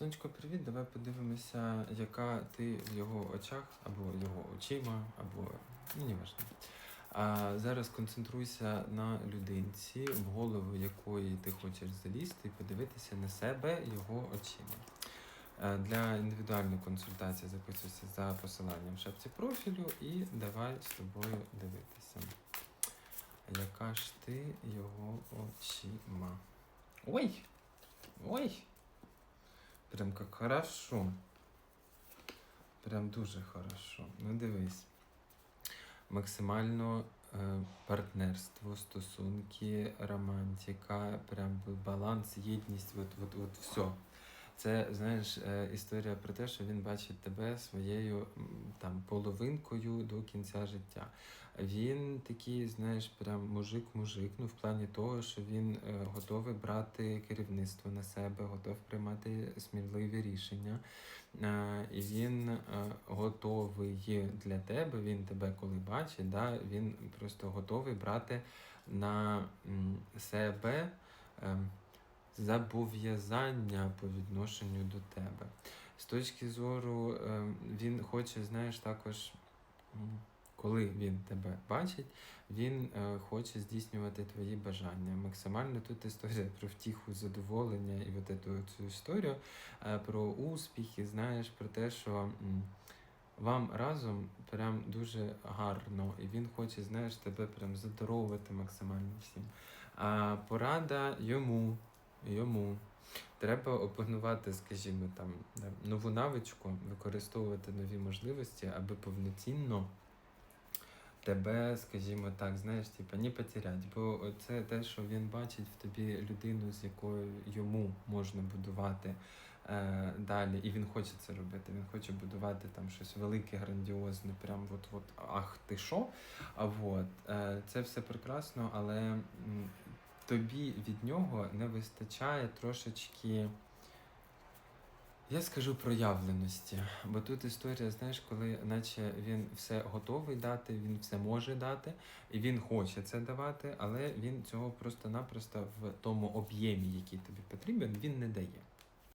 Сонечко, привіт, давай подивимося, яка ти в його очах, або його очима, або ну, не важливо. А зараз концентруйся на людинці, в голову якої ти хочеш залізти, і подивитися на себе його очима. Е, Для індивідуальної консультації записуйся за посиланням в шапці профілю і давай з тобою дивитися. Яка ж ти його очима? Ой! Ой! Прям как хорошо. Прям дуже хорошо. Ну дивись. Максимально е, партнерство, стосунки, романтика, прям баланс, єдність, от, от, от все. Це, знаєш, е, історія про те, що він бачить тебе своєю там половинкою до кінця життя. Він такий, знаєш, прям мужик-мужик, ну в плані того, що він е, готовий брати керівництво на себе, готов приймати сміливі рішення. Е, і він готовий для тебе. Він тебе коли бачить, да, він просто готовий брати на себе. Ем, зобов'язання по відношенню до тебе. З точки зору, е, він хоче, знаєш, також, коли він тебе бачить, він е, хоче здійснювати твої бажання. Максимально тут історія про втіху, задоволення і от эту цю історію, е, про успіхи, знаєш, про те, що. вам разом прям дуже гарно, і він хоче, знаєш, тебе прям задоровувати максимально всім. А порада йому, йому. Треба опанувати, скажімо, там нову навичку, використовувати нові можливості, аби повноцінно тебе, скажімо так, знаєш, типа, не потерять. Бо це те, що він бачить в тобі людину, з якою йому можна будувати е, далі, і він хоче це робити. Він хоче будувати там щось велике, грандіозне, прям от, от ах ти що. А от е, це все прекрасно, але тобі від нього не вистачає трошечки. Я скажу проявленості, бо тут історія, знаєш, коли наче він все готовий дати, він все може дати, і він хоче це давати, але він цього просто-напросто в тому об'ємі, який тобі потрібен, він не дає.